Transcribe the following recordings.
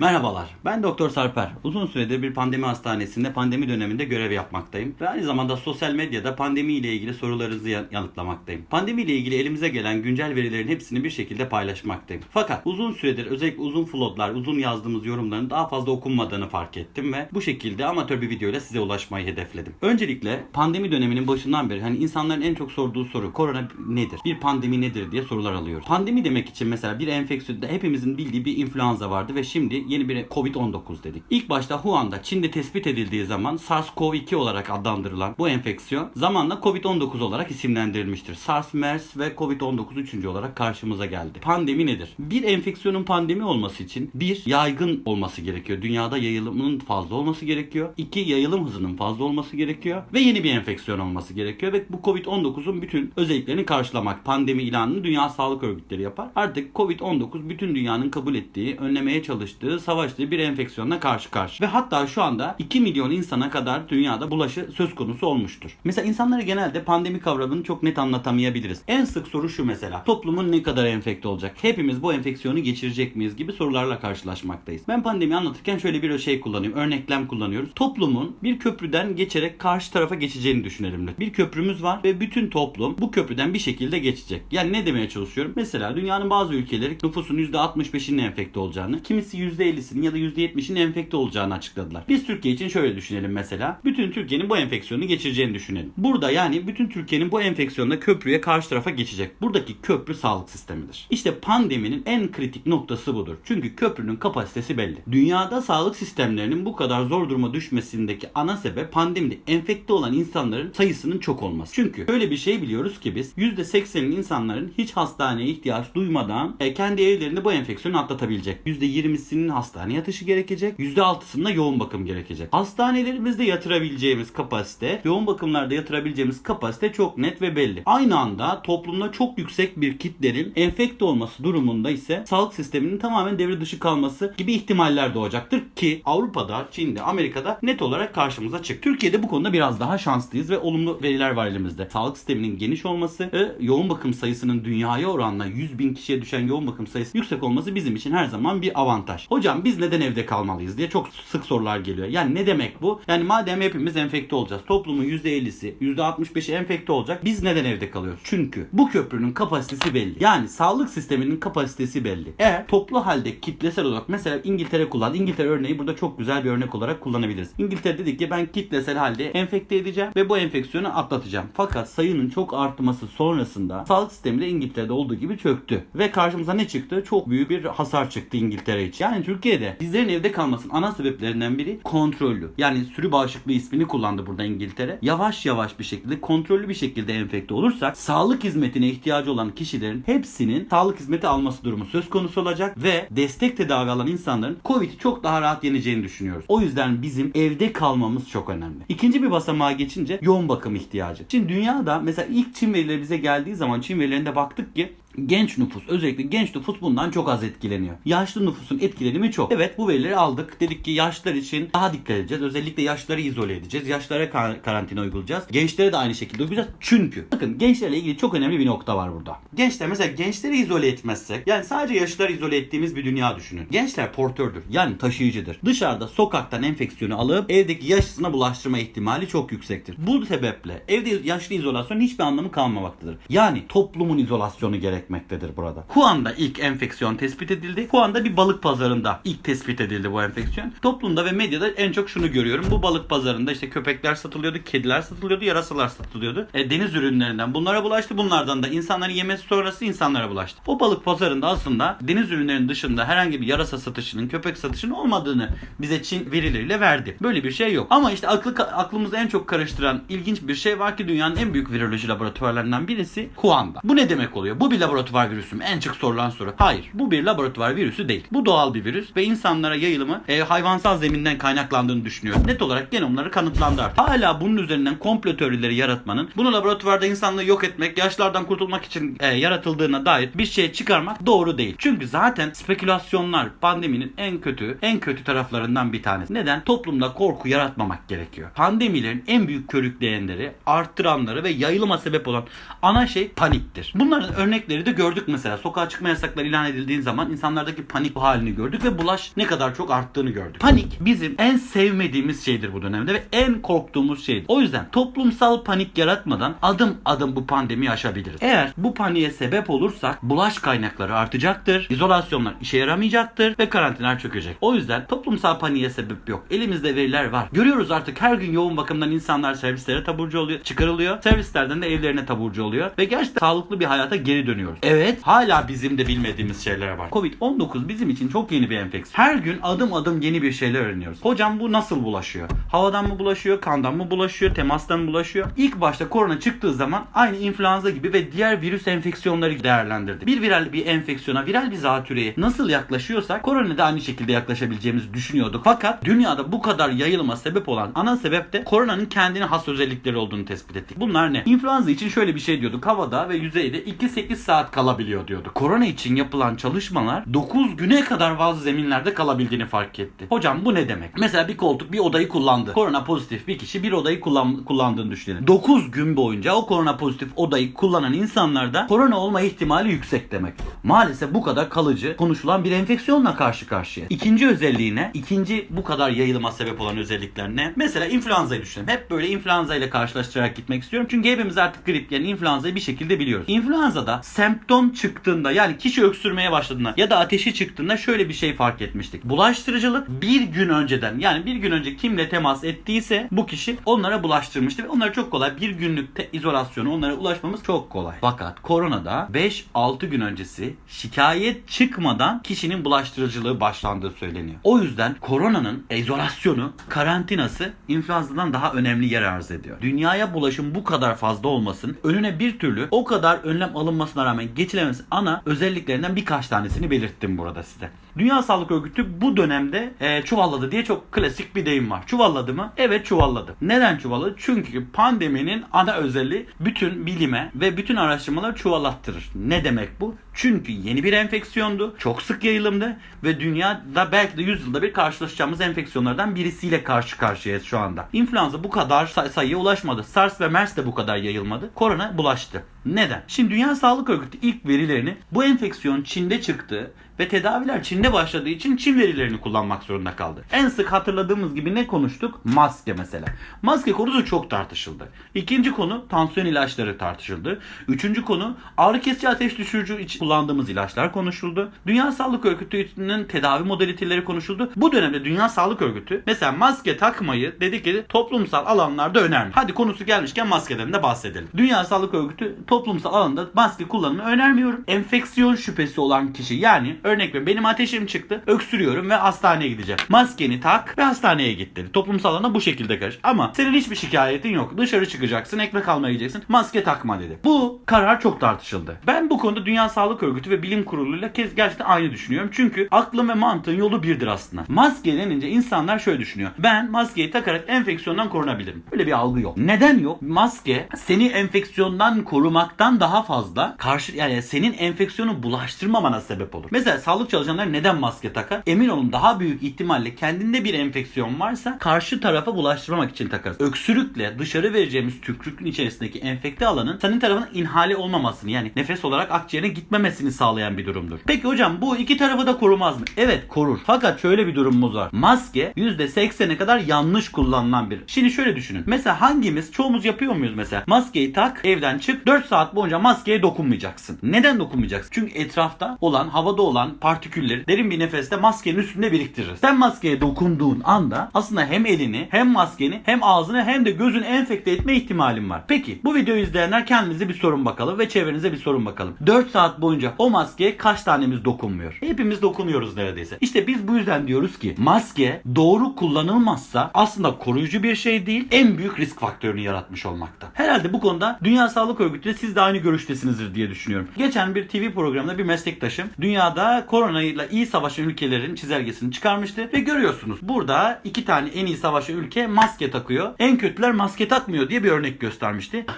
Merhabalar, ben Doktor Sarper. Uzun süredir bir pandemi hastanesinde pandemi döneminde görev yapmaktayım. Ve aynı zamanda sosyal medyada pandemi ile ilgili sorularınızı yan- yanıtlamaktayım. Pandemi ile ilgili elimize gelen güncel verilerin hepsini bir şekilde paylaşmaktayım. Fakat uzun süredir özellikle uzun flotlar, uzun yazdığımız yorumların daha fazla okunmadığını fark ettim ve bu şekilde amatör bir videoyla size ulaşmayı hedefledim. Öncelikle pandemi döneminin başından beri hani insanların en çok sorduğu soru korona nedir? Bir pandemi nedir diye sorular alıyoruz. Pandemi demek için mesela bir enfeksiyon hepimizin bildiği bir influenza vardı ve şimdi yeni bir Covid-19 dedik. İlk başta Wuhan'da Çin'de tespit edildiği zaman SARS-CoV-2 olarak adlandırılan bu enfeksiyon zamanla Covid-19 olarak isimlendirilmiştir. SARS, MERS ve Covid-19 üçüncü olarak karşımıza geldi. Pandemi nedir? Bir enfeksiyonun pandemi olması için bir yaygın olması gerekiyor. Dünyada yayılımının fazla olması gerekiyor. İki yayılım hızının fazla olması gerekiyor. Ve yeni bir enfeksiyon olması gerekiyor. Ve bu Covid-19'un bütün özelliklerini karşılamak. Pandemi ilanını Dünya Sağlık Örgütleri yapar. Artık Covid-19 bütün dünyanın kabul ettiği, önlemeye çalıştığı, savaştığı bir enfeksiyonla karşı karşı. Ve hatta şu anda 2 milyon insana kadar dünyada bulaşı söz konusu olmuştur. Mesela insanlara genelde pandemi kavramını çok net anlatamayabiliriz. En sık soru şu mesela. Toplumun ne kadar enfekte olacak? Hepimiz bu enfeksiyonu geçirecek miyiz gibi sorularla karşılaşmaktayız. Ben pandemi anlatırken şöyle bir şey kullanıyorum. Örneklem kullanıyoruz. Toplumun bir köprüden geçerek karşı tarafa geçeceğini düşünelim. Bir köprümüz var ve bütün toplum bu köprüden bir şekilde geçecek. Yani ne demeye çalışıyorum? Mesela dünyanın bazı ülkeleri nüfusun %65'inin enfekte olacağını, kimisi %50'sinin ya da %70'inin enfekte olacağını açıkladılar. Biz Türkiye için şöyle düşünelim mesela. Bütün Türkiye'nin bu enfeksiyonu geçireceğini düşünelim. Burada yani bütün Türkiye'nin bu enfeksiyonla köprüye karşı tarafa geçecek. Buradaki köprü sağlık sistemidir. İşte pandeminin en kritik noktası budur. Çünkü köprünün kapasitesi belli. Dünyada sağlık sistemlerinin bu kadar zor duruma düşmesindeki ana sebep pandemide enfekte olan insanların sayısının çok olması. Çünkü böyle bir şey biliyoruz ki biz %80'in insanların hiç hastaneye ihtiyaç duymadan e, kendi evlerinde bu enfeksiyonu atlatabilecek. %20'sinin hastaneye yatışı gerekecek. %6'sının da yoğun bakım gerekecek. Hastanelerimizde yatırabileceğimiz kapasite, yoğun bakımlarda yatırabileceğimiz kapasite çok net ve belli. Aynı anda toplumda çok yüksek bir kitlerin enfekte olması durumunda ise sağlık sisteminin tamamen devre dışı kalması gibi ihtimaller doğacaktır ki Avrupa'da, Çin'de, Amerika'da net olarak karşımıza çık. Türkiye'de bu konuda biraz daha şanslıyız ve olumlu veriler var elimizde. Sağlık sisteminin geniş olması yoğun bakım sayısının dünyaya oranla 100 bin kişiye düşen yoğun bakım sayısı yüksek olması bizim için her zaman bir avantaj. Hocam biz neden evde kalmalıyız diye çok sık sorular geliyor. Yani ne demek bu? Yani madem hepimiz enfekte olacağız. Toplumun %50'si, %65'i enfekte olacak. Biz neden evde kalıyoruz? Çünkü bu köprünün kapasitesi belli. Yani sağlık sisteminin kapasitesi belli. Eğer toplu halde kitlesel olarak mesela İngiltere kullan. İngiltere örneği burada çok güzel bir örnek olarak kullanabiliriz. İngiltere dedik ki ben kitlesel halde enfekte edeceğim ve bu enfeksiyonu atlatacağım. Fakat sayının çok artması sonrasında sağlık sistemi de İngiltere'de olduğu gibi çöktü. Ve karşımıza ne çıktı? Çok büyük bir hasar çıktı İngiltere için. Yani Türkiye'de bizlerin evde kalmasının ana sebeplerinden biri kontrollü. Yani sürü bağışıklığı ismini kullandı burada İngiltere. Yavaş yavaş bir şekilde kontrollü bir şekilde enfekte olursak sağlık hizmetine ihtiyacı olan kişilerin hepsinin sağlık hizmeti alması durumu söz konusu olacak ve destek tedavi alan insanların Covid'i çok daha rahat yeneceğini düşünüyoruz. O yüzden bizim evde kalmamız çok önemli. İkinci bir basamağa geçince yoğun bakım ihtiyacı. Şimdi dünyada mesela ilk Çin verileri bize geldiği zaman Çin verilerinde baktık ki genç nüfus özellikle genç nüfus bundan çok az etkileniyor. Yaşlı nüfusun etkilenimi çok. Evet bu verileri aldık. Dedik ki yaşlılar için daha dikkat edeceğiz. Özellikle yaşlıları izole edeceğiz. Yaşlara kar- karantina uygulayacağız. Gençlere de aynı şekilde uygulayacağız. Çünkü bakın gençlerle ilgili çok önemli bir nokta var burada. Gençler mesela gençleri izole etmezsek yani sadece yaşlıları izole ettiğimiz bir dünya düşünün. Gençler portördür. Yani taşıyıcıdır. Dışarıda sokaktan enfeksiyonu alıp evdeki yaşlısına bulaştırma ihtimali çok yüksektir. Bu sebeple evde yaşlı izolasyonun hiçbir anlamı kalmamaktadır. Yani toplumun izolasyonu gerekmektedir burada. Wuhan'da ilk enfeksiyon tespit edildi. Wuhan'da bir balık pazarında ilk tespit edildi bu enfeksiyon. Toplumda ve medyada en çok şunu görüyorum. Bu balık pazarında işte köpekler satılıyordu, kediler satılıyordu, yarasalar satılıyordu. E, deniz ürünlerinden bunlara bulaştı. Bunlardan da insanların yemesi sonrası insanlara bulaştı. O balık pazarında aslında deniz ürünlerinin dışında herhangi bir yarasa satışının, köpek satışının olmadığını bize Çin verileriyle verdi. Böyle bir şey yok. Ama işte aklı, aklımızı en çok karıştıran ilginç bir şey var ki dünyanın en büyük viroloji laboratuvarlarından birisi Wuhan'da. Bu ne demek oluyor? Bu bir laboratuvar virüsü mü? En çok sorulan soru. Hayır. Bu bir laboratuvar virüsü değil. Bu doğal bir virüs ve insanlara yayılımı e, hayvansal zeminden kaynaklandığını düşünüyorum. Net olarak genomları kanıtlandı artık. Hala bunun üzerinden komplo teorileri yaratmanın, bunu laboratuvarda insanlığı yok etmek, yaşlardan kurtulmak için e, yaratıldığına dair bir şey çıkarmak doğru değil. Çünkü zaten spekülasyonlar pandeminin en kötü, en kötü taraflarından bir tanesi. Neden? Toplumda korku yaratmamak gerekiyor. Pandemilerin en büyük körükleyenleri, arttıranları ve yayılıma sebep olan ana şey paniktir. Bunların örnekleri etkileri de gördük mesela. Sokağa çıkma yasakları ilan edildiğin zaman insanlardaki panik halini gördük ve bulaş ne kadar çok arttığını gördük. Panik bizim en sevmediğimiz şeydir bu dönemde ve en korktuğumuz şeydir. O yüzden toplumsal panik yaratmadan adım adım bu pandemiyi aşabiliriz. Eğer bu paniğe sebep olursak bulaş kaynakları artacaktır, izolasyonlar işe yaramayacaktır ve karantinalar çökecek. O yüzden toplumsal paniğe sebep yok. Elimizde veriler var. Görüyoruz artık her gün yoğun bakımdan insanlar servislere taburcu oluyor, çıkarılıyor. Servislerden de evlerine taburcu oluyor ve gerçekten sağlıklı bir hayata geri dönüyoruz. Evet, hala bizim de bilmediğimiz şeyler var. Covid-19 bizim için çok yeni bir enfeksiyon. Her gün adım adım yeni bir şeyler öğreniyoruz. Hocam bu nasıl bulaşıyor? Havadan mı bulaşıyor, kandan mı bulaşıyor, temastan mı bulaşıyor? İlk başta korona çıktığı zaman aynı influenza gibi ve diğer virüs enfeksiyonları değerlendirdik. Bir viral bir enfeksiyona, viral bir zatürreye nasıl yaklaşıyorsak korona da aynı şekilde yaklaşabileceğimizi düşünüyorduk. Fakat dünyada bu kadar yayılıma sebep olan ana sebep de koronanın kendine has özellikleri olduğunu tespit ettik. Bunlar ne? İnfluenza için şöyle bir şey diyorduk. Havada ve yüzeyde 2-8 saat kalabiliyor diyorduk. Korona için yapılan çalışmalar 9 güne kadar bazı zeminlerde kalabildiğini fark etti. Hocam bu ne demek? Mesela bir koltuk bir odayı kullandı. Korona pozitif bir kişi bir odayı kullan, kullandığını düşünelim. 9 gün boyunca o korona pozitif odayı kullanan insanlarda korona olma ihtimali yüksek demek. Maalesef bu kadar kalıcı konuşulan bir enfeksiyonla karşı karşıya. İkinci özelliği ne? İkinci bu kadar yayılıma sebep olan özellikler ne? Mesela influenza'yı düşünelim. Hep böyle influenza ile karşılaştırarak gitmek istiyorum. Çünkü hepimiz artık grip yani influenza'yı bir şekilde biliyoruz. Influenza'da semptom çıktığında yani kişi öksürmeye başladığında ya da ateşi çıktığında şöyle bir şey fark etmiştik. Bulaştırıcılık bir gün önceden yani bir gün önce kimle temas ettiyse bu kişi onlara bulaştırmıştı ve onlara çok kolay bir günlük te- izolasyonu onlara ulaşmamız çok kolay. Fakat koronada 5-6 gün öncesi şikayet çıkmadan kişinin bulaştırıcılığı başlandığı söyleniyor. O yüzden koronanın izolasyonu, karantinası influenza'dan daha önemli yer arz ediyor. Dünyaya bulaşım bu kadar fazla olmasın önüne bir türlü o kadar önlem alınmasına rağmen geçilememesi ana özelliklerinden birkaç tanesini belirttim burada size. Dünya Sağlık Örgütü bu dönemde e, çuvalladı diye çok klasik bir deyim var. Çuvalladı mı? Evet çuvalladı. Neden çuvalladı? Çünkü pandeminin ana özelliği bütün bilime ve bütün araştırmaları çuvallattırır. Ne demek bu? Çünkü yeni bir enfeksiyondu. Çok sık yayılımdı ve dünyada belki de 100 yılda bir karşılaşacağımız enfeksiyonlardan birisiyle karşı karşıyayız şu anda. İnfluenza bu kadar say- sayıya ulaşmadı. SARS ve MERS de bu kadar yayılmadı. Korona bulaştı. Neden? Şimdi Dünya Sağlık Örgütü ilk verilerini bu enfeksiyon Çin'de çıktı ve tedaviler Çin'de başladığı için Çin verilerini kullanmak zorunda kaldı. En sık hatırladığımız gibi ne konuştuk? Maske mesela. Maske konusu çok tartışıldı. İkinci konu tansiyon ilaçları tartışıldı. Üçüncü konu ağrı kesici ateş düşürücü için kullandığımız ilaçlar konuşuldu. Dünya Sağlık Örgütü'nün tedavi modaliteleri konuşuldu. Bu dönemde Dünya Sağlık Örgütü mesela maske takmayı dedi ki toplumsal alanlarda önermiyor. Hadi konusu gelmişken maskeden de bahsedelim. Dünya Sağlık Örgütü toplumsal alanda maske kullanımını önermiyorum. Enfeksiyon şüphesi olan kişi yani örnek veriyorum benim ateşim çıktı öksürüyorum ve hastaneye gideceğim. Maskeni tak ve hastaneye git dedi. Toplumsal alana bu şekilde karış. Ama senin hiçbir şikayetin yok. Dışarı çıkacaksın ekmek almaya gideceksin. Maske takma dedi. Bu karar çok tartışıldı. Ben bu konuda Dünya Sağlık Örgütü ve Bilim Kurulu'yla kez gerçekten aynı düşünüyorum. Çünkü aklım ve mantığın yolu birdir aslında. Maske denince insanlar şöyle düşünüyor. Ben maskeyi takarak enfeksiyondan korunabilirim. Öyle bir algı yok. Neden yok? Maske seni enfeksiyondan korumaktan daha fazla karşı yani senin enfeksiyonu bulaştırmamana sebep olur. Mesela sağlık çalışanları neden maske takar? Emin olun daha büyük ihtimalle kendinde bir enfeksiyon varsa karşı tarafa bulaştırmamak için takarız. Öksürükle dışarı vereceğimiz tükürükün içerisindeki enfekte alanın senin tarafına inhale olmamasını yani nefes olarak akciğerine gitmemesini sağlayan bir durumdur. Peki hocam bu iki tarafı da korumaz mı? Evet korur. Fakat şöyle bir durumumuz var. Maske %80'e kadar yanlış kullanılan bir. Şimdi şöyle düşünün. Mesela hangimiz çoğumuz yapıyor muyuz mesela? Maskeyi tak evden çık 4 saat boyunca maskeye dokunmayacaksın. Neden dokunmayacaksın? Çünkü etrafta olan havada olan partikülleri derin bir nefeste maskenin üstünde biriktirir. Sen maskeye dokunduğun anda aslında hem elini hem maskeni hem ağzını hem de gözünü enfekte etme ihtimalin var. Peki bu videoyu izleyenler kendinize bir sorun bakalım ve çevrenize bir sorun bakalım. 4 saat boyunca o maskeye kaç tanemiz dokunmuyor? Hepimiz dokunuyoruz neredeyse. İşte biz bu yüzden diyoruz ki maske doğru kullanılmazsa aslında koruyucu bir şey değil en büyük risk faktörünü yaratmış olmakta. Herhalde bu konuda Dünya Sağlık Örgütü ile siz de aynı görüştesinizdir diye düşünüyorum. Geçen bir TV programında bir meslektaşım dünyada da koronayla iyi savaşan ülkelerin çizelgesini çıkarmıştı. Ve görüyorsunuz burada iki tane en iyi savaşan ülke maske takıyor. En kötüler maske takmıyor diye bir örnek göstermişti.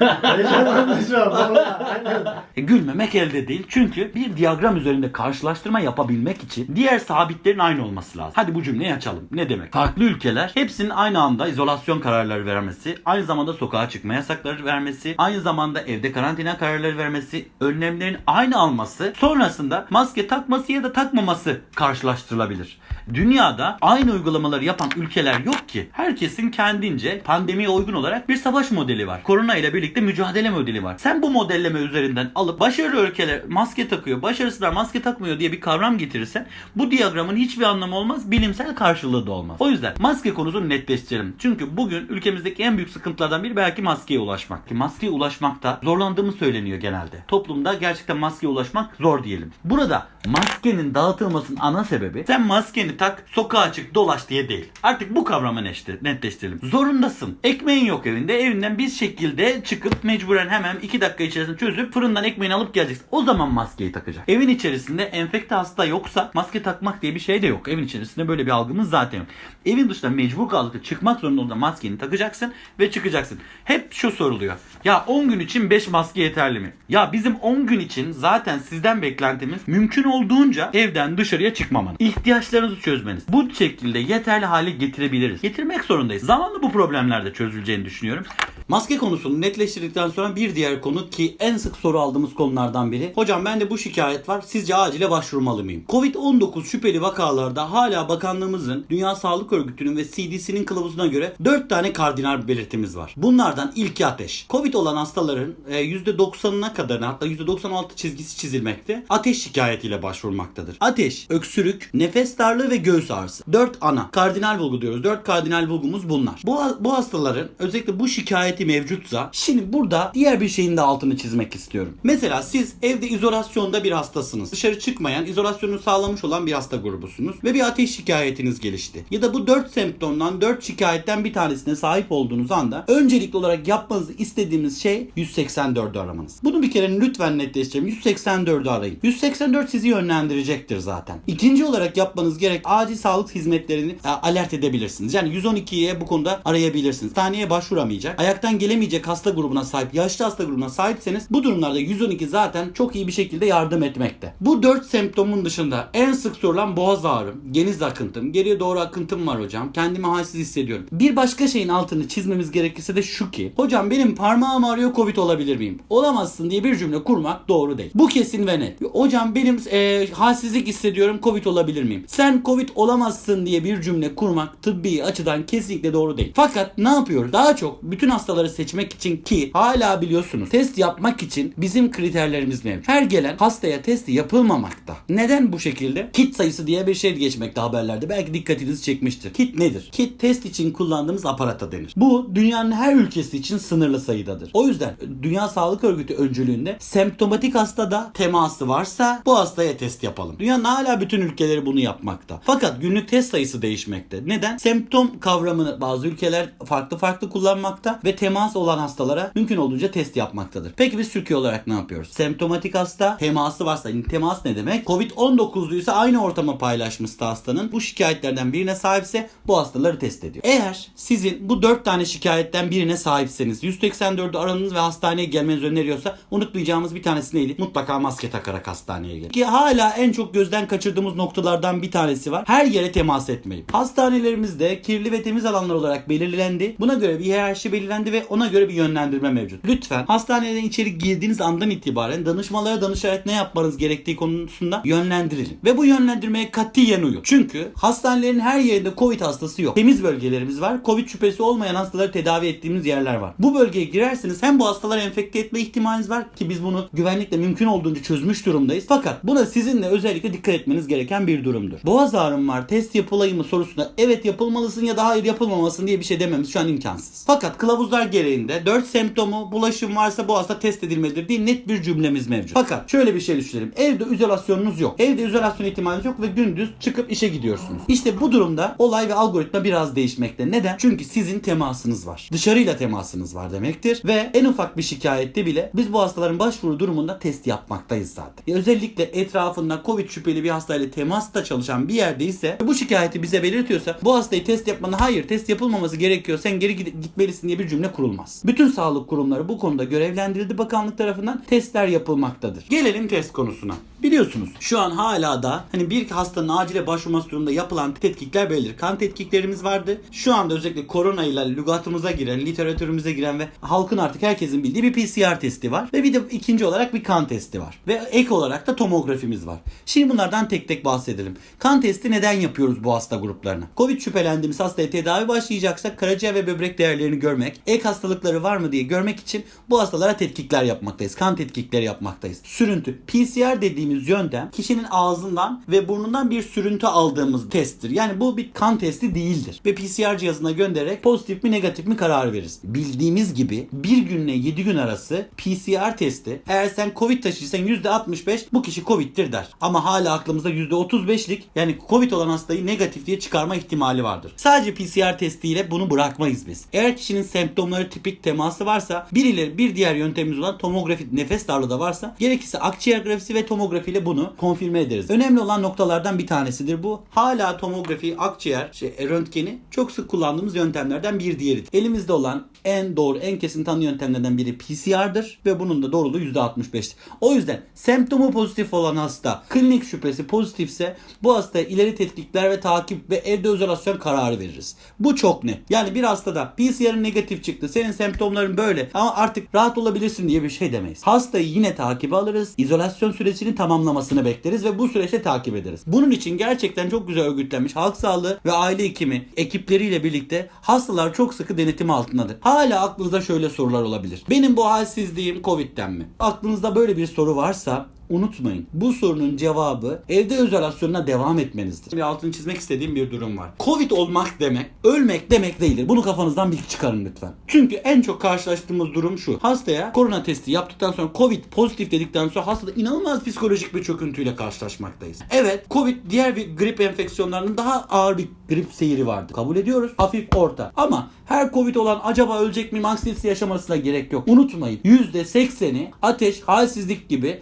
E, gülmemek elde değil. Çünkü bir diyagram üzerinde karşılaştırma yapabilmek için diğer sabitlerin aynı olması lazım. Hadi bu cümleyi açalım. Ne demek? Farklı ülkeler hepsinin aynı anda izolasyon kararları vermesi, aynı zamanda sokağa çıkma yasakları vermesi, aynı zamanda evde karantina kararları vermesi, önlemlerin aynı alması, sonrasında maske takması ya da takmaması karşılaştırılabilir. Dünyada aynı uygulamaları yapan ülkeler yok ki. Herkesin kendince pandemiye uygun olarak bir savaş modeli var. Korona ile birlikte mücadele modeli var. Sen bu modelleme üzerinden alıp başarılı ülkeler maske takıyor, başarısızlar maske takmıyor diye bir kavram getirirsen bu diyagramın hiçbir anlamı olmaz, bilimsel karşılığı da olmaz. O yüzden maske konusunu netleştirelim. Çünkü bugün ülkemizdeki en büyük sıkıntılardan biri belki maskeye ulaşmak. Ki Maskeye ulaşmakta zorlandığımız söyleniyor genelde. Toplumda gerçekten maskeye ulaşmak zor diyelim. Burada maskenin dağıtılmasının ana sebebi sen maskeni tak sokağa çık dolaş diye değil. Artık bu kavramı netleştirelim. Zorundasın. Ekmeğin yok evinde. Evinden bir şekilde çıkıp mecburen hemen 2 dakika içerisinde çözüp fırından ekmeğini alıp geleceksin. O zaman maskeyi takacak. Evin içerisinde enfekte hasta yoksa maske takmak diye bir şey de yok. Evin içerisinde böyle bir algımız zaten yok. Evin dışında mecbur kaldıkça çıkmak zorunda olduğunda maskeni takacaksın ve çıkacaksın. Hep şu soruluyor. Ya 10 gün için 5 maske yeterli mi? Ya bizim 10 gün için zaten sizden beklentimiz mümkün olduğunca evden dışarıya çıkmamanız. İhtiyaçlarınızı çözmeniz. Bu şekilde yeterli hale getirebiliriz. Getirmek zorundayız. Zamanla bu problemler de çözüleceğini düşünüyorum. Maske konusunu netleştirdikten sonra bir diğer konu ki en sık soru aldığımız konulardan biri. Hocam bende bu şikayet var. Sizce acile başvurmalı mıyım? Covid-19 şüpheli vakalarda hala bakanlığımızın, Dünya Sağlık Örgütü'nün ve CDC'nin kılavuzuna göre 4 tane kardinal belirtimiz var. Bunlardan ilki ateş. Covid olan hastaların e, %90'ına kadarına hatta %96 çizgisi çizilmekte. Ateş şikayetiyle başvurmaktadır. Ateş, öksürük, nefes darlığı ve göğüs ağrısı. 4 ana kardinal bulgu diyoruz. 4 kardinal bulgumuz bunlar. Bu, bu hastaların özellikle bu şikayeti mevcutsa şimdi burada diğer bir şeyin de altını çizmek istiyorum. Mesela siz evde izolasyonda bir hastasınız. Dışarı çıkmayan, izolasyonu sağlamış olan bir hasta grubusunuz ve bir ateş şikayetiniz gelişti. Ya da bu 4 semptomdan 4 şikayetten bir tanesine sahip olduğunuz anda öncelikli olarak yapmanızı istediğimiz şey 184'ü aramanız. Bunu bir kere lütfen netleştirelim. 184'ü arayın. 184 sizi yönlendirecektir zaten. İkinci olarak yapmanız gerek acil sağlık hizmetlerini e, alert edebilirsiniz. Yani 112'ye bu konuda arayabilirsiniz. Hastaneye başvuramayacak, ayaktan gelemeyecek hasta grubuna sahip, yaşlı hasta grubuna sahipseniz bu durumlarda 112 zaten çok iyi bir şekilde yardım etmekte. Bu 4 semptomun dışında en sık sorulan boğaz ağrım, geniz akıntım, geriye doğru akıntım var hocam. Kendimi halsiz hissediyorum. Bir başka şeyin altını çizmemiz gerekirse de şu ki hocam benim parmağım ağrıyor covid olabilir miyim? Olamazsın diye bir cümle kurmak doğru değil. Bu kesin ve net. Hocam benim e, halsizlik hissediyorum covid olabilir miyim? Sen covid olamazsın diye bir cümle kurmak tıbbi açıdan kesinlikle doğru değil. Fakat ne yapıyoruz? Daha çok bütün hastaları seçmek için ki hala biliyorsunuz test yapmak için bizim kriterlerimiz mevcut. Her gelen hastaya testi yapılmamakta. Neden bu şekilde? Kit sayısı diye bir şey geçmekte haberlerde. Belki dikkatinizi çekmiştir. Kit nedir? Kit test için kullandığımız aparata denir. Bu dünyanın her ülkesi için sınırlı sayıdadır. O yüzden Dünya Sağlık Örgütü öncülüğünde semptomatik hastada teması varsa bu hastaya test yapalım. Dünyanın hala bütün ülkeleri bunu yapmakta. Fakat günlük test sayısı değişmekte. Neden? Semptom kavramını bazı ülkeler farklı farklı kullanmakta ve temas olan hastalara mümkün olduğunca test yapmaktadır. Peki biz Türkiye olarak ne yapıyoruz? Semptomatik hasta teması varsa, yani temas ne demek? Covid-19'luysa aynı ortama paylaşmışsa hastanın bu şikayetlerden birine sahipse bu hastaları test ediyor. Eğer sizin bu 4 tane şikayetten birine sahipseniz 184'ü aranız ve hastaneye gelmenizi öneriyorsa unutmayacağımız bir tanesi neydi? Mutlaka maske takarak hastaneye gelin. Ki hala en çok gözden kaçırdığımız noktalardan bir tanesi var. Her yere temas etmeyin. Hastanelerimizde kirli ve temiz alanlar olarak belirlendi. Buna göre bir hiyerarşi belirlendi ve ona göre bir yönlendirme mevcut. Lütfen hastaneden içeri girdiğiniz andan itibaren danışmalara danışarak ne yapmanız gerektiği konusunda yönlendirilin. Ve bu yönlendirmeye katiyen uyun. Çünkü hastanelerin her yerinde Covid hastası yok. Temiz bölgelerimiz var. Covid şüphesi olmayan hastaları tedavi ettiğimiz yerler var. Bu bölgeye girerseniz hem bu hastaları enfekte etme ihtimaliniz var ki biz bunu güvenlikle mümkün olduğunca çözmüş durumdayız. Fakat buna sizinle özellikle dikkat etmeniz gereken bir durumdur. Boğaz ağrım var test yapılayım mı sorusuna evet yapılmalısın ya da hayır yapılmamalısın diye bir şey dememiz şu an imkansız. Fakat kılavuzlar PCR gereğinde 4 semptomu, bulaşım varsa bu hasta test edilmelidir diye net bir cümlemiz mevcut. Fakat şöyle bir şey düşünelim. Evde izolasyonunuz yok. Evde izolasyon ihtimaliniz yok ve gündüz çıkıp işe gidiyorsunuz. İşte bu durumda olay ve algoritma biraz değişmekte. Neden? Çünkü sizin temasınız var. Dışarıyla temasınız var demektir. Ve en ufak bir şikayette bile biz bu hastaların başvuru durumunda test yapmaktayız zaten. Ya özellikle etrafında Covid şüpheli bir hastayla temasta çalışan bir yerde ise bu şikayeti bize belirtiyorsa bu hastayı test yapmanı hayır test yapılmaması gerekiyor sen geri gitmelisin diye bir cümle kurulmaz. Bütün sağlık kurumları bu konuda görevlendirildi bakanlık tarafından testler yapılmaktadır. Gelelim test konusuna. Biliyorsunuz şu an hala da hani bir hastanın acile başvurması durumunda yapılan tetkikler bellidir. Kan tetkiklerimiz vardı. Şu anda özellikle korona ile lügatımıza giren, literatürümüze giren ve halkın artık herkesin bildiği bir PCR testi var. Ve bir de ikinci olarak bir kan testi var. Ve ek olarak da tomografimiz var. Şimdi bunlardan tek tek bahsedelim. Kan testi neden yapıyoruz bu hasta gruplarına? Covid şüphelendiğimiz hastaya tedavi başlayacaksak karaciğer ve böbrek değerlerini görmek, ek hastalıkları var mı diye görmek için bu hastalara tetkikler yapmaktayız. Kan tetkikleri yapmaktayız. Sürüntü. PCR dediğimiz yöntem kişinin ağzından ve burnundan bir sürüntü aldığımız testtir. Yani bu bir kan testi değildir. Ve PCR cihazına göndererek pozitif mi negatif mi karar veririz. Bildiğimiz gibi bir günle 7 gün arası PCR testi eğer sen Covid taşıysan %65 bu kişi Covid'tir der. Ama hala aklımızda %35'lik yani Covid olan hastayı negatif diye çıkarma ihtimali vardır. Sadece PCR testiyle bunu bırakmayız biz. Eğer kişinin semptomları tipik teması varsa bir ileri bir diğer yöntemimiz olan tomografi nefes darlığı da varsa gerekirse akciğer grafisi ve tomografiyle bunu konfirme ederiz. Önemli olan noktalardan bir tanesidir bu. Hala tomografi, akciğer, şey, röntgeni çok sık kullandığımız yöntemlerden bir diğeridir. Elimizde olan en doğru, en kesin tanı yöntemlerden biri PCR'dır ve bunun da doğruluğu %65'tir. O yüzden semptomu pozitif olan hasta, klinik şüphesi pozitifse bu hastaya ileri tetkikler ve takip ve evde izolasyon kararı veririz. Bu çok net. Yani bir hastada PCR'ın negatif çıktı, senin semptomların böyle ama artık rahat olabilirsin diye bir şey demeyiz. Hastayı yine takibe alırız, izolasyon sürecini tamamlamasını bekleriz ve bu süreçte takip ederiz. Bunun için gerçekten çok güzel örgütlenmiş halk sağlığı ve aile hekimi ekipleriyle birlikte hastalar çok sıkı denetim altındadır. Hala aklınızda şöyle sorular olabilir. Benim bu halsizliğim Covid'den mi? Aklınızda böyle bir soru varsa unutmayın. Bu sorunun cevabı evde izolasyonuna devam etmenizdir. Bir altını çizmek istediğim bir durum var. Covid olmak demek, ölmek demek değildir. Bunu kafanızdan bir çıkarın lütfen. Çünkü en çok karşılaştığımız durum şu. Hastaya korona testi yaptıktan sonra Covid pozitif dedikten sonra hastada inanılmaz psikolojik bir çöküntüyle karşılaşmaktayız. Evet, Covid diğer bir grip enfeksiyonlarının daha ağır bir grip seyri vardı. Kabul ediyoruz. Hafif orta. Ama her Covid olan acaba ölecek miyim anksiyetesi yaşamasına gerek yok. Unutmayın. %80'i ateş, halsizlik gibi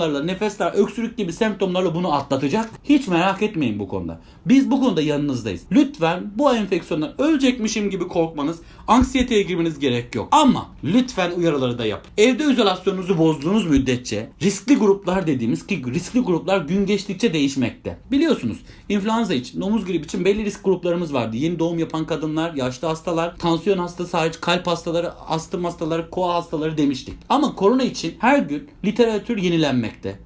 semptomlarla, nefes öksürük gibi semptomlarla bunu atlatacak. Hiç merak etmeyin bu konuda. Biz bu konuda yanınızdayız. Lütfen bu enfeksiyondan ölecekmişim gibi korkmanız, anksiyeteye girmeniz gerek yok. Ama lütfen uyarıları da yapın. Evde izolasyonunuzu bozduğunuz müddetçe riskli gruplar dediğimiz ki riskli gruplar gün geçtikçe değişmekte. Biliyorsunuz influenza için, domuz gribi için belli risk gruplarımız vardı. Yeni doğum yapan kadınlar, yaşlı hastalar, tansiyon hastası hariç kalp hastaları, astım hastaları, koa hastaları demiştik. Ama korona için her gün literatür yenilenmekte.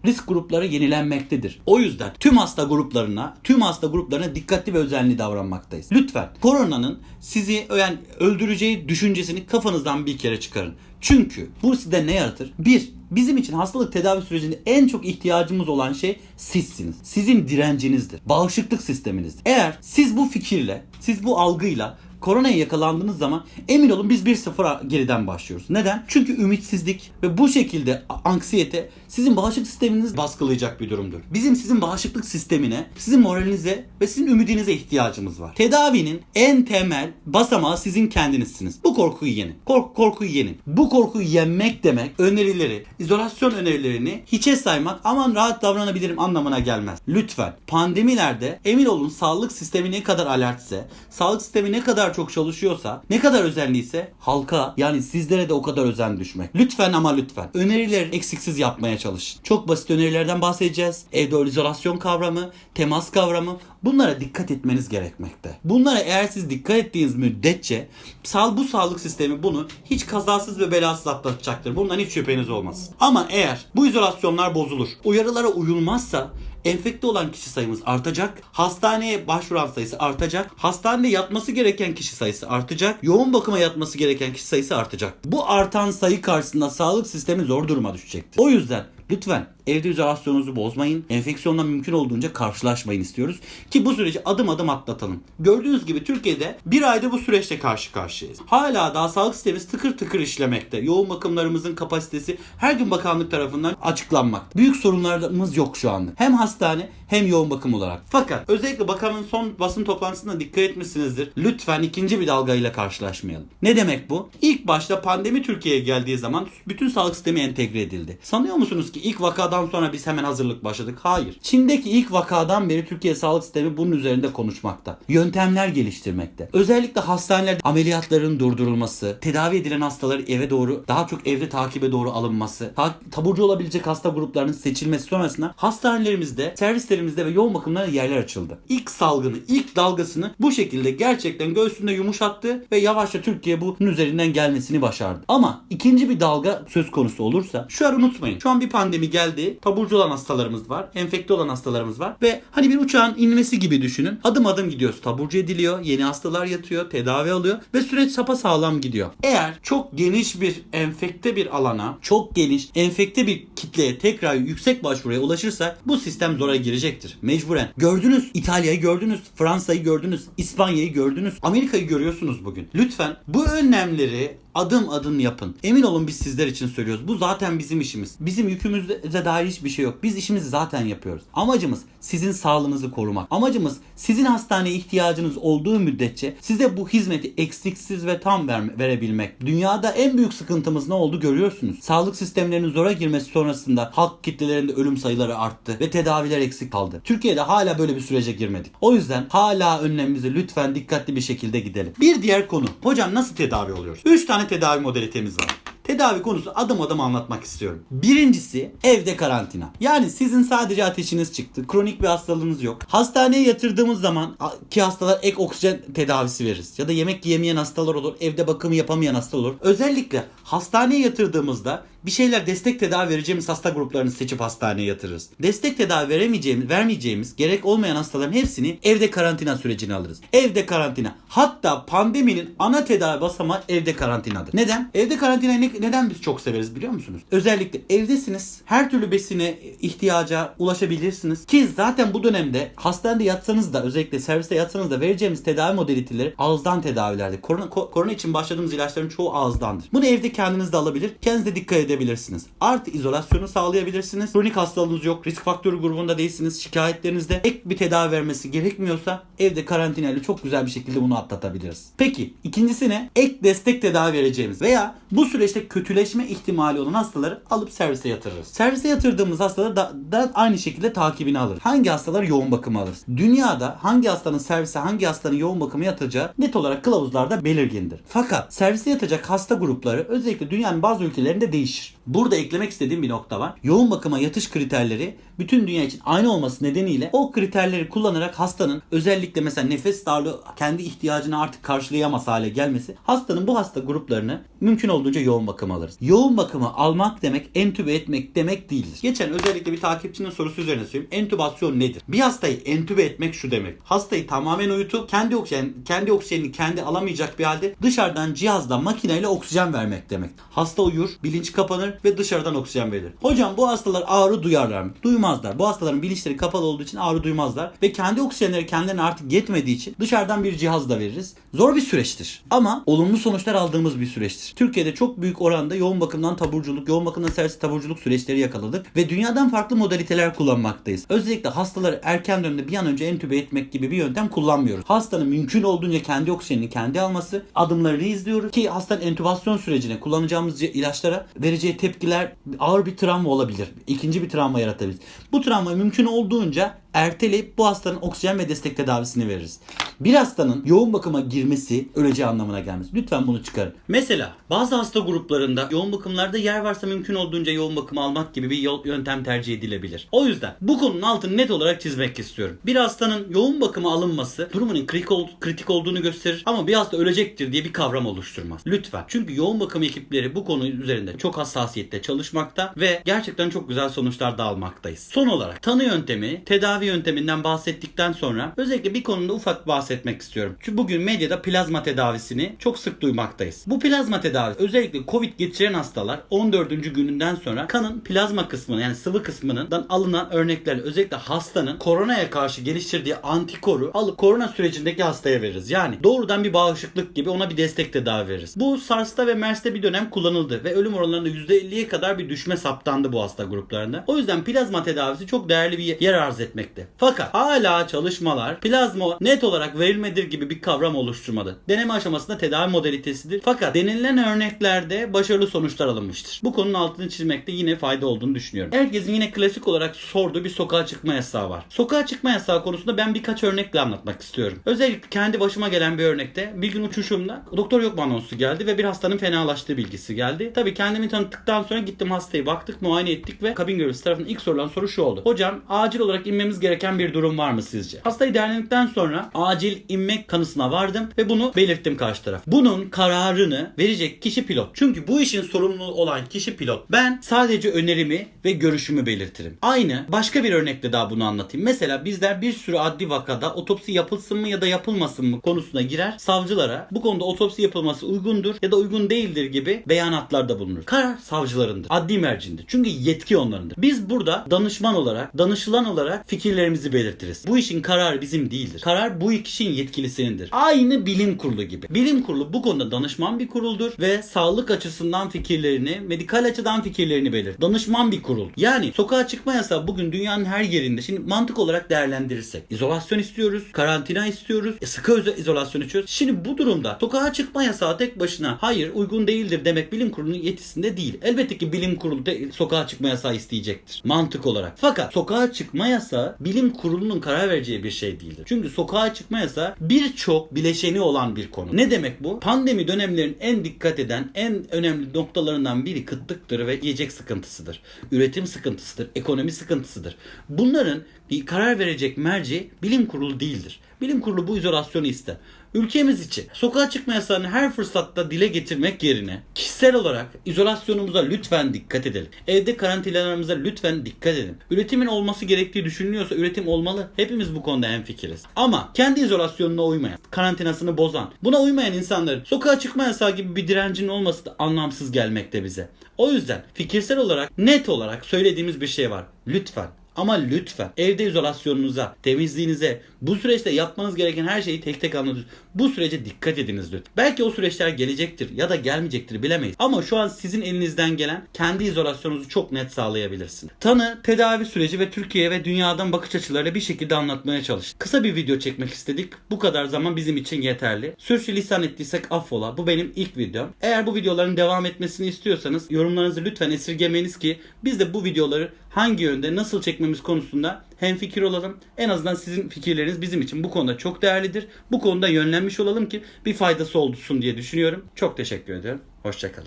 Risk grupları yenilenmektedir. O yüzden tüm hasta gruplarına, tüm hasta gruplarına dikkatli ve özenli davranmaktayız. Lütfen koronanın sizi yani öldüreceği düşüncesini kafanızdan bir kere çıkarın. Çünkü bu sizde ne yaratır? Bir, bizim için hastalık tedavi sürecinde en çok ihtiyacımız olan şey sizsiniz. Sizin direncinizdir. Bağışıklık sisteminizdir. Eğer siz bu fikirle, siz bu algıyla koronaya yakalandığınız zaman emin olun biz 1-0 geriden başlıyoruz. Neden? Çünkü ümitsizlik ve bu şekilde anksiyete sizin bağışıklık sisteminizi baskılayacak bir durumdur. Bizim sizin bağışıklık sistemine, sizin moralinize ve sizin ümidinize ihtiyacımız var. Tedavinin en temel basamağı sizin kendinizsiniz. Bu korkuyu yenin. Kork korkuyu yenin. Bu korkuyu yenmek demek önerileri, izolasyon önerilerini hiçe saymak aman rahat davranabilirim anlamına gelmez. Lütfen pandemilerde emin olun sağlık sistemi ne kadar alertse, sağlık sistemi ne kadar çok çalışıyorsa, ne kadar özenliyse halka yani sizlere de o kadar özen düşmek. Lütfen ama lütfen önerileri eksiksiz yapmaya çalışın. Çok basit önerilerden bahsedeceğiz. Evde izolasyon kavramı, temas kavramı bunlara dikkat etmeniz gerekmekte. Bunlara eğer siz dikkat ettiğiniz müddetçe sağ, bu sağlık sistemi bunu hiç kazasız ve belasız atlatacaktır. Bundan hiç şüpheniz olmasın. Ama eğer bu izolasyonlar bozulur, uyarılara uyulmazsa enfekte olan kişi sayımız artacak. Hastaneye başvuran sayısı artacak. Hastanede yatması gereken kişi sayısı artacak. Yoğun bakıma yatması gereken kişi sayısı artacak. Bu artan sayı karşısında sağlık sistemi zor duruma düşecektir. O yüzden lütfen Evde izolasyonunuzu bozmayın. Enfeksiyonla mümkün olduğunca karşılaşmayın istiyoruz. Ki bu süreci adım adım atlatalım. Gördüğünüz gibi Türkiye'de bir ayda bu süreçte karşı karşıyayız. Hala daha sağlık sistemimiz tıkır tıkır işlemekte. Yoğun bakımlarımızın kapasitesi her gün bakanlık tarafından açıklanmakta. Büyük sorunlarımız yok şu anda. Hem hastane hem yoğun bakım olarak. Fakat özellikle bakanın son basın toplantısında dikkat etmişsinizdir. Lütfen ikinci bir dalgayla karşılaşmayalım. Ne demek bu? İlk başta pandemi Türkiye'ye geldiği zaman bütün sağlık sistemi entegre edildi. Sanıyor musunuz ki ilk vakadan sonra biz hemen hazırlık başladık? Hayır. Çin'deki ilk vakadan beri Türkiye sağlık sistemi bunun üzerinde konuşmakta. Yöntemler geliştirmekte. Özellikle hastanelerde ameliyatların durdurulması, tedavi edilen hastaların eve doğru daha çok evde takibe doğru alınması, ta- taburcu olabilecek hasta gruplarının seçilmesi sonrasında hastanelerimizde, servislerimizde ve yoğun bakımlarda yerler açıldı. İlk salgını, ilk dalgasını bu şekilde gerçekten göğsünde yumuşattı ve yavaşça Türkiye bunun üzerinden gelmesini başardı. Ama ikinci bir dalga söz konusu olursa şu an unutmayın. Şu an bir pandemi geldi. Taburcu olan hastalarımız var. Enfekte olan hastalarımız var. Ve hani bir uçağın inmesi gibi düşünün. Adım adım gidiyoruz. Taburcu ediliyor. Yeni hastalar yatıyor. Tedavi alıyor. Ve süreç sağlam gidiyor. Eğer çok geniş bir enfekte bir alana, çok geniş enfekte bir kitleye tekrar yüksek başvuruya ulaşırsa bu sistem zora girecektir. Mecburen. Gördünüz. İtalya'yı gördünüz. Fransa'yı gördünüz. İspanya'yı gördünüz. Amerika'yı görüyorsunuz bugün. Lütfen bu önlemleri adım adım yapın. Emin olun biz sizler için söylüyoruz. Bu zaten bizim işimiz. Bizim yükümüzde dair hiçbir şey yok. Biz işimizi zaten yapıyoruz. Amacımız sizin sağlığınızı korumak. Amacımız sizin hastaneye ihtiyacınız olduğu müddetçe size bu hizmeti eksiksiz ve tam ver- verebilmek. Dünyada en büyük sıkıntımız ne oldu görüyorsunuz. Sağlık sistemlerinin zora girmesi sonrasında halk kitlelerinde ölüm sayıları arttı ve tedaviler eksik kaldı. Türkiye'de hala böyle bir sürece girmedik. O yüzden hala önlemimizi lütfen dikkatli bir şekilde gidelim. Bir diğer konu. Hocam nasıl tedavi oluyoruz? 3 tane tedavi modalitemiz var. Tedavi konusu adım adım anlatmak istiyorum. Birincisi evde karantina. Yani sizin sadece ateşiniz çıktı. Kronik bir hastalığınız yok. Hastaneye yatırdığımız zaman ki hastalar ek oksijen tedavisi veririz. Ya da yemek yiyemeyen hastalar olur. Evde bakımı yapamayan hasta olur. Özellikle hastaneye yatırdığımızda bir şeyler destek tedavi vereceğimiz hasta gruplarını seçip hastaneye yatırırız. Destek tedavi veremeyeceğimiz, vermeyeceğimiz gerek olmayan hastaların hepsini evde karantina sürecine alırız. Evde karantina. Hatta pandeminin ana tedavi basamağı evde karantinadır. Neden? Evde karantinayı ne- neden biz çok severiz biliyor musunuz? Özellikle evdesiniz. Her türlü besine ihtiyaca ulaşabilirsiniz. Ki zaten bu dönemde hastanede yatsanız da özellikle serviste yatsanız da vereceğimiz tedavi modaliteleri ağızdan tedavilerdir. Korona, ko- korona için başladığımız ilaçların çoğu ağızdandır. Bunu evde kendiniz de alabilir. Kendiniz de dikkat edebilirsiniz. Artı izolasyonu sağlayabilirsiniz. Kronik hastalığınız yok. Risk faktörü grubunda değilsiniz. Şikayetlerinizde ek bir tedavi vermesi gerekmiyorsa evde karantinayla çok güzel bir şekilde bunu atlatabiliriz. Peki ikincisi ne? Ek destek tedavi vereceğimiz veya bu süreçte kötüleşme ihtimali olan hastaları alıp servise yatırırız. Servise yatırdığımız hastaları da, da aynı şekilde takibini alırız. Hangi hastalar yoğun bakıma alırız? Dünyada hangi hastanın servise hangi hastanın yoğun bakıma yatacağı net olarak kılavuzlarda belirgindir. Fakat servise yatacak hasta grupları özellikle dünyanın bazı ülkelerinde değişir. Burada eklemek istediğim bir nokta var. Yoğun bakıma yatış kriterleri bütün dünya için aynı olması nedeniyle o kriterleri kullanarak hastanın özellikle mesela nefes darlığı kendi ihtiyacını artık karşılayamaz hale gelmesi hastanın bu hasta gruplarını mümkün olduğunca yoğun bakıma alırız. Yoğun bakımı almak demek entübe etmek demek değildir. Geçen özellikle bir takipçinin sorusu üzerine söyleyeyim. Entübasyon nedir? Bir hastayı entübe etmek şu demek. Hastayı tamamen uyutup kendi oksijen kendi oksijenini kendi alamayacak bir halde dışarıdan cihazla makineyle oksijen vermek demek. Hasta uyur, bilinç kapanır ve dışarıdan oksijen verilir. Hocam bu hastalar ağrı duyarlar mı? Duymazlar. Bu hastaların bilinçleri kapalı olduğu için ağrı duymazlar ve kendi oksijenleri kendilerine artık yetmediği için dışarıdan bir cihaz da veririz. Zor bir süreçtir ama olumlu sonuçlar aldığımız bir süreçtir. Türkiye'de çok büyük oranda yoğun bakımdan taburculuk, yoğun bakımdan servis taburculuk süreçleri yakaladık ve dünyadan farklı modaliteler kullanmaktayız. Özellikle hastaları erken dönemde bir an önce entübe etmek gibi bir yöntem kullanmıyoruz. Hastanın mümkün olduğunca kendi oksijenini kendi alması, adımlarını izliyoruz ki hastanın entübasyon sürecine kullanacağımız ilaçlara vereceği tepkiler ağır bir travma olabilir. İkinci bir travma yaratabilir. Bu travma mümkün olduğunca erteleyip bu hastanın oksijen ve destek tedavisini veririz. Bir hastanın yoğun bakıma girmesi öleceği anlamına gelmez. Lütfen bunu çıkarın. Mesela bazı hasta gruplarında yoğun bakımlarda yer varsa mümkün olduğunca yoğun bakım almak gibi bir yol, yöntem tercih edilebilir. O yüzden bu konunun altını net olarak çizmek istiyorum. Bir hastanın yoğun bakıma alınması durumunun kritik, ol- kritik olduğunu gösterir ama bir hasta ölecektir diye bir kavram oluşturmaz. Lütfen. Çünkü yoğun bakım ekipleri bu konu üzerinde çok hassasiyetle çalışmakta ve gerçekten çok güzel sonuçlar da almaktayız. Son olarak tanı yöntemi, tedavi yönteminden bahsettikten sonra özellikle bir konuda ufak bahsetmek istiyorum. Çünkü bugün medyada plazma tedavisini çok sık duymaktayız. Bu plazma tedavisi özellikle Covid geçiren hastalar 14. gününden sonra kanın plazma kısmını yani sıvı kısmından alınan örneklerle özellikle hastanın koronaya karşı geliştirdiği antikoru alıp korona sürecindeki hastaya veririz. Yani doğrudan bir bağışıklık gibi ona bir destek tedavi veririz. Bu SARS'ta ve MERS'te bir dönem kullanıldı ve ölüm oranlarında %50'ye kadar bir düşme saptandı bu hasta gruplarında. O yüzden plazma tedavisi çok değerli bir yer arz etmekte. Fakat hala çalışmalar plazma net olarak verilmedir gibi bir kavram oluşturmadı. Deneme aşamasında tedavi modalitesidir. Fakat denilen örneklerde başarılı sonuçlar alınmıştır. Bu konunun altını çizmekte yine fayda olduğunu düşünüyorum. Herkesin yine klasik olarak sorduğu bir sokağa çıkma yasağı var. Sokağa çıkma yasağı konusunda ben birkaç örnekle anlatmak istiyorum. Özellikle kendi başıma gelen bir örnekte bir gün uçuşumda doktor yok anonsu geldi ve bir hastanın fenalaştığı bilgisi geldi. Tabii kendimi tanıttıktan sonra gittim hastayı baktık, muayene ettik ve kabin görevlisi tarafından ilk sorulan soru şu oldu. Hocam acil olarak inmemiz gereken bir durum var mı sizce? Hastayı değerlendikten sonra acil inmek kanısına vardım ve bunu belirttim karşı taraf. Bunun kararını verecek kişi pilot. Çünkü bu işin sorumlu olan kişi pilot. Ben sadece önerimi ve görüşümü belirtirim. Aynı başka bir örnekle daha bunu anlatayım. Mesela bizler bir sürü adli vakada otopsi yapılsın mı ya da yapılmasın mı konusuna girer. Savcılara bu konuda otopsi yapılması uygundur ya da uygun değildir gibi beyanatlarda bulunur. Karar savcılarındır. Adli mercindir. Çünkü yetki onlarındır. Biz burada danışman olarak, danışılan olarak fikirlerimizi belirtiriz. Bu işin kararı bizim değildir. Karar bu kişinin yetkilisinindir. Aynı bilim kurulu gibi. Bilim kurulu bu konuda danışman bir kuruldur ve sağlık açısından fikirlerini, medikal açıdan fikirlerini belirtir. Danışman bir kurul. Yani sokağa çıkma yasağı bugün dünyanın her yerinde. Şimdi mantık olarak değerlendirirsek. izolasyon istiyoruz, karantina istiyoruz, e, sıkı izolasyon istiyoruz. Şimdi bu durumda sokağa çıkma yasağı tek başına hayır uygun değildir demek bilim kurulunun yetisinde değil. Elbette ki bilim kurulu de, sokağa çıkma yasağı isteyecektir. Mantık olarak. Fakat sokağa çıkma yasağı bilim kurulunun karar vereceği bir şey değildir. Çünkü sokağa çıkma yasağı birçok bileşeni olan bir konu. Ne demek bu? Pandemi dönemlerin en dikkat eden en önemli noktalarından biri kıtlıktır ve yiyecek sıkıntısıdır. Üretim sıkıntısıdır, ekonomi sıkıntısıdır. Bunların karar verecek merci bilim kurulu değildir. Bilim kurulu bu izolasyonu ister. Ülkemiz için sokağa çıkma yasağını her fırsatta dile getirmek yerine kişisel olarak izolasyonumuza lütfen dikkat edelim. Evde karantinalarımıza lütfen dikkat edin. Üretimin olması gerektiği düşünülüyorsa üretim olmalı. Hepimiz bu konuda hemfikiriz. Ama kendi izolasyonuna uymayan, karantinasını bozan, buna uymayan insanların sokağa çıkma yasağı gibi bir direncinin olması da anlamsız gelmekte bize. O yüzden fikirsel olarak net olarak söylediğimiz bir şey var. Lütfen ama lütfen evde izolasyonunuza, temizliğinize, bu süreçte yapmanız gereken her şeyi tek tek anlatıyoruz. Bu sürece dikkat ediniz lütfen. Belki o süreçler gelecektir ya da gelmeyecektir bilemeyiz. Ama şu an sizin elinizden gelen kendi izolasyonunuzu çok net sağlayabilirsiniz. Tanı, tedavi süreci ve Türkiye ve dünyadan bakış açılarıyla bir şekilde anlatmaya çalıştık. Kısa bir video çekmek istedik. Bu kadar zaman bizim için yeterli. Sürçülisan ettiysek affola. Bu benim ilk videom. Eğer bu videoların devam etmesini istiyorsanız yorumlarınızı lütfen esirgemeyiniz ki biz de bu videoları hangi yönde nasıl çekmemiz konusunda hemfikir olalım. En azından sizin fikirleriniz bizim için bu konuda çok değerlidir. Bu konuda yönlenmiş olalım ki bir faydası olsun diye düşünüyorum. Çok teşekkür ediyorum. Hoşçakalın.